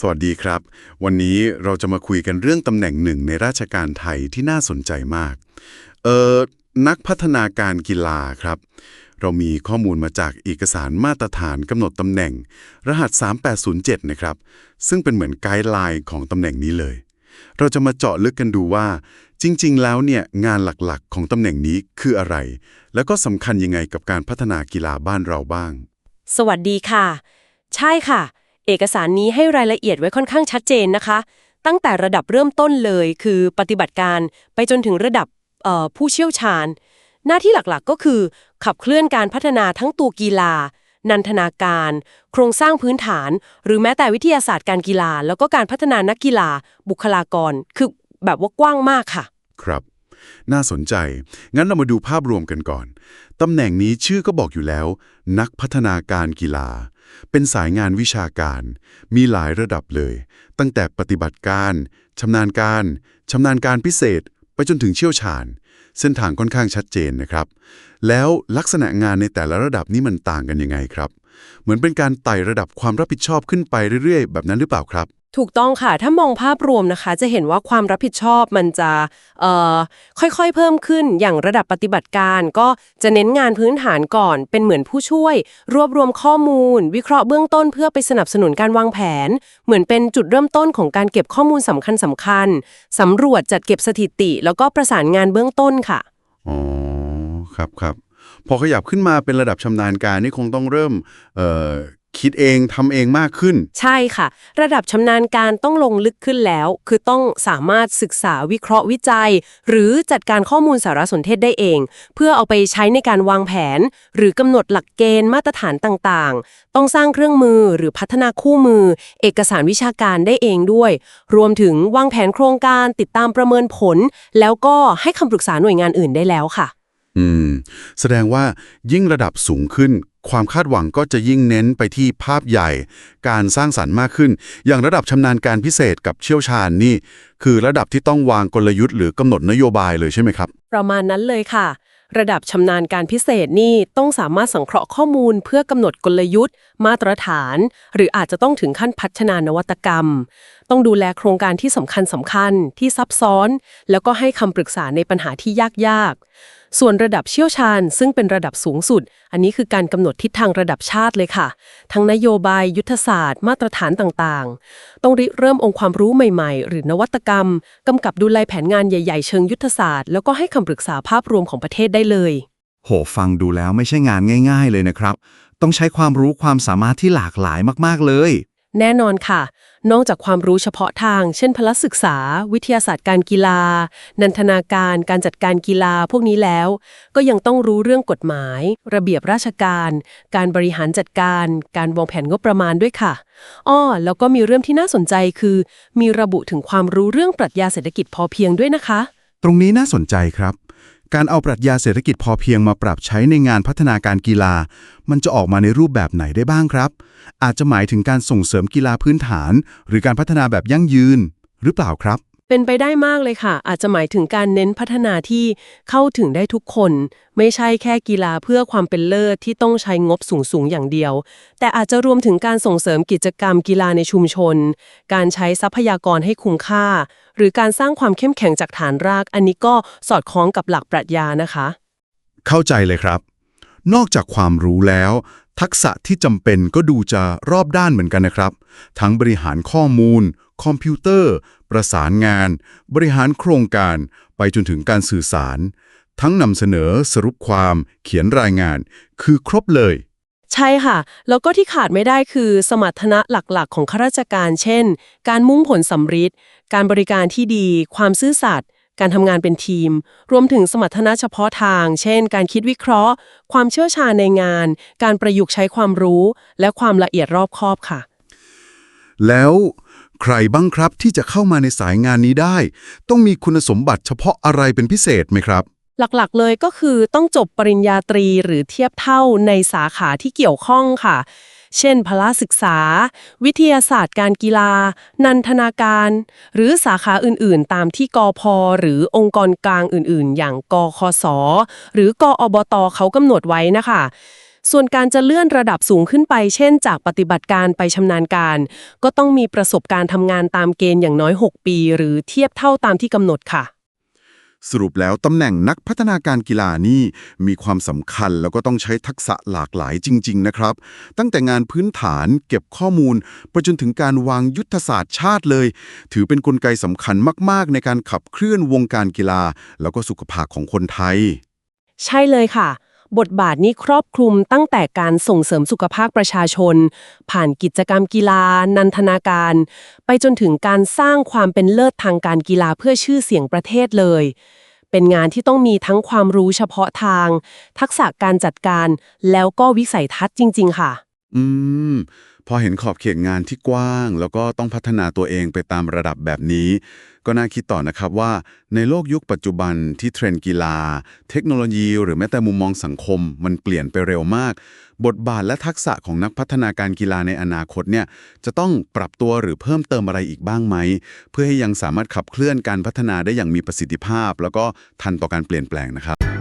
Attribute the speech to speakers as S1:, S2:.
S1: สวัสดีครับ วันนี้เราจะมาคุยกันเรื่องตำแหน่งหนึ่งในราชการไทยที่น่าสนใจมาก เอ่อนักพัฒนาการกีฬาครับ เรามีข้อมูลมาจากเอกสารมาตรฐานกำหนดตำแหน่ง รหัส 3807 นะครับ ซึ่งเป็นเหมือนไกด์ไลน์ของตำแหน่งนี้เลย เราจะมาเจาะลึกกันดูว่า จริง ๆ แล้วเนี่ยงานหลักๆ ของตำแหน่งนี้คืออะไร แล้วก็สำคัญยังไงกับการพัฒนากีฬาบ้านเราบ้าง
S2: สวัสดีค่ะ ใช่ค่ะ เอกสารนี้ให้รายละเอียดไว้ค่อนข้างชัดเจนนะคะ ตั้งแต่ระดับเริ่มต้นเลยคือปฏิบัติการไปจนถึงระดับผู้เชี่ยวชาญ หน้าที่หลักๆก็คือ ขับเคลื่อนการพัฒนาทั้งตัวกีฬา นันทนาการ โครงสร้างพื้นฐาน หรือแม้แต่วิทยาศาสตร์การกีฬา แล้วก็การพัฒนานักกีฬา บุคลากร คือแบบว่ากว้างมากค่ะ
S1: ครับน่าสนใจ งั้นเรามาดูภาพรวมกันก่อน ตำแหน่งนี้ชื่อก็บอกอยู่แล้ว นักพัฒนาการกีฬา เป็นสายงานวิชาการ มีหลายระดับเลย ตั้งแต่ปฏิบัติการชำนาญการชำนาญการพิเศษ ไปจนถึงเชี่ยวชาญ เส้นทางค่อนข้างชัดเจนนะครับ แล้วลักษณะงานในแต่ละระดับนี้มันต่างกันยังไงครับ เหมือนเป็นการไต่ระดับความรับผิดชอบขึ้นไปเรื่อยๆ แบบนั้นหรือเปล่าครับ
S2: ถูกต้องค่ะ ถ้ามองภาพรวมนะคะ จะเห็นว่าความรับผิดชอบมันจะเอ่อค่อยๆ เพิ่มขึ้นอย่างระดับปฏิบัติการก็จะเน้นงานพื้นฐานก่อน เป็นเหมือนผู้ช่วย รวบรวมข้อมูล วิเคราะห์เบื้องต้นเพื่อไปสนับสนุนการวางแผน เหมือนเป็นจุดเริ่มต้นของการเก็บข้อมูลสำคัญสำคัญสำรวจจัดเก็บสถิติ แล้วก็ประสานงานเบื้องต้นค่ะ
S1: อ๋อครับครับพอขยับขึ้นมาเป็นระดับชำนาญการนี่คงต้องเริ่มเอ่อ คิดเองทำเองมากขึ้น
S2: ใช่ค่ะ ระดับชำนาญการต้องลงลึกขึ้นแล้ว คือต้องสามารถศึกษาวิเคราะห์วิจัย หรือจัดการข้อมูลสารสนเทศได้เอง เพื่อเอาไปใช้ในการวางแผน หรือกำหนดหลักเกณฑ์มาตรฐานต่างๆ ต้องสร้างเครื่องมือหรือพัฒนาคู่มือ เอกสารวิชาการได้เองด้วย รวมถึงวางแผนโครงการติดตามประเมินผล แล้วก็ให้คำปรึกษาหน่วยงานอื่นได้แล้วค่ะ
S1: อืม แสดงว่ายิ่งระดับสูงขึ้น ความคาดหวังก็จะยิ่งเน้นไปที่ภาพใหญ่ การสร้างสรรค์มากขึ้น อย่างระดับชำนาญการพิเศษกับเชี่ยวชาญนี่ คือระดับที่ต้องวางกลยุทธ์หรือกำหนดนโยบายเลยใช่ไหมครับ
S2: ประมาณนั้นเลยค่ะ ระดับชำนาญการพิเศษนี่ต้องสามารถสังเคราะห์ข้อมูล เพื่อกำหนดกลยุทธ์ มาตรฐาน หรืออาจจะต้องถึงขั้นพัฒนานวัตกรรม ต้องดูแลโครงการที่สำคัญสำคัญที่ซับซ้อน แล้วก็ให้คำปรึกษาในปัญหาที่ยากๆ ส่วนระดับเชี่ยวชาญ ซึ่งเป็นระดับสูงสุด อันนี้คือการกำหนดทิศทางระดับชาติเลยค่ะ ทั้งนโยบาย ยุทธศาสตร์ มาตรฐานต่างๆ ต้องริเริ่มองค์ความรู้ใหม่ๆ หรือนวัตกรรมกำกับดูแลแผนงานใหญ่ๆ เชิงยุทธศาสตร์ แล้วก็ให้คำปรึกษาภาพรวมของประเทศได้เลย
S3: โห ฟังดูแล้วไม่ใช่งานง่าย ๆ เลยนะครับ ต้องใช้ความรู้ความสามารถที่หลากหลายมากๆเลย
S2: แน่นอนค่ะ นอกจากความรู้เฉพาะทาง เช่นพละศึกษา วิทยาศาสตร์การกีฬา นันทนาการ การจัดการกีฬาพวกนี้แล้ว ก็ยังต้องรู้เรื่องกฎหมาย ระเบียบราชการ การบริหารจัดการ การวางแผนงบประมาณด้วยค่ะ อ้อ แล้วก็มีเรื่องที่น่าสนใจคือ มีระบุถึงความรู้เรื่องปรัชญาเศรษฐกิจพอเพียงด้วยนะคะ
S3: ตรงนี้น่าสนใจครับ การเอาปรัชญาเศรษฐกิจพอเพียงมาปรับใช้ในงานพัฒนาการกีฬา มันจะออกมาในรูปแบบไหนได้บ้างครับ อาจจะหมายถึงการส่งเสริมกีฬาพื้นฐาน หรือการพัฒนาแบบยั่งยืน หรือเปล่าครับ
S2: เป็นไปได้มากเลยค่ะ อาจจะหมายถึงการเน้นพัฒนาที่เข้าถึงได้ทุกคน ไม่ใช่แค่กีฬาเพื่อความเป็นเลิศที่ต้องใช้งบสูงๆอย่างเดียว แต่อาจจะรวมถึงการส่งเสริมกิจกรรมกีฬาในชุมชน การใช้ทรัพยากรให้คุ้มค่า หรือการสร้างความเข้มแข็งจากฐานราก อันนี้ก็สอดคล้องกับหลักปรัชญานะคะ
S1: เข้าใจเลยครับ นอกจากความรู้แล้ว ทักษะที่จำเป็นก็ดูจะรอบด้านเหมือนกันนะครับ ทั้งบริหารข้อมูล คอมพิวเตอร์ ประสานงาน บริหารโครงการ ไปจนถึงการสื่อสาร ทั้งนำเสนอสรุปความเขียนรายงาน คือครบเลย
S2: ใช่ค่ะ แล้วก็ที่ขาดไม่ได้คือสมรรถนะหลักๆ ของข้าราชการเช่น การมุ่งผลสำฤทธิ์การบริการที่ดี ความซื่อสัตย์การทำงานเป็นทีม รวมถึงสมรรถนะเฉพาะทาง เช่น การคิดวิเคราะห์ ความเชี่ยวชาญในงาน การประยุกต์ใช้ความรู้ และความละเอียดรอบคอบค่ะ
S1: แล้ว ใครบ้างครับที่จะเข้ามาในสายงานนี้ได้ ต้องมีคุณสมบัติเฉพาะอะไรเป็นพิเศษไหมครับ
S2: หลักๆ เลยก็คือต้องจบปริญญาตรีหรือเทียบเท่าในสาขาที่เกี่ยวข้องค่ะ เช่น พละศึกษา วิทยาศาสตร์การกีฬา นันทนาการ หรือสาขาอื่นๆ ตามที่กอพหรือองค์กรกลางอื่นๆ อย่างกคส หรือกออบตเขากำหนดไว้นะคะ ส่วนการจะเลื่อนระดับสูงขึ้นไป เช่น จากปฏิบัติการไปชำนาญการ ก็ต้องมีประสบการณ์ทำงานตามเกณฑ์อย่างน้อย 6 ปี หรือเทียบเท่าตามที่กำหนดค่ะ
S1: สรุปแล้วตำแหน่งนักพัฒนาการกีฬานี่มีความสำคัญแล้วก็ต้องใช้ทักษะหลากหลายจริง ๆ นะครับ ตั้งแต่งานพื้นฐานเก็บข้อมูลไปจนถึงการวางยุทธศาสตร์ชาติเลย ถือเป็นนกลไกสำคัญมาก ๆ ในการขับเคลื่อนวงการกีฬา แล้วก็สุขภาพของคนไทย
S2: ใช่เลยค่ะ บทบาทนี้ครอบคลุมตั้งแต่การส่งเสริมสุขภาพประชาชน ผ่านกิจกรรมกีฬา นันทนาการ ไปจนถึงการสร้างความเป็นเลิศทางการกีฬาเพื่อชื่อเสียงประเทศเลย เป็นงานที่ต้องมีทั้งความรู้เฉพาะทาง ทักษะการจัดการ แล้วก็วิสัยทัศน์จริง ๆ ค่ะ
S1: อืม พอเห็นขอบเขตงานที่กว้าง แล้วก็ต้องพัฒนาตัวเองไปตามระดับแบบนี้ ก็น่าคิดต่อนะครับว่า ในโลกยุคปัจจุบันที่เทรนด์กีฬา เทคโนโลยี หรือแม้แต่มุมมองสังคม มันเปลี่ยนไปเร็วมาก บทบาทและทักษะของนักพัฒนาการกีฬาในอนาคตเนี่ยจะต้องปรับตัวหรือเพิ่มเติมอะไรอีกบ้างไหม เพื่อให้ยังสามารถขับเคลื่อนการพัฒนาได้อย่างมีประสิทธิภาพ แล้วก็ทันต่อการเปลี่ยนแปลงนะครับ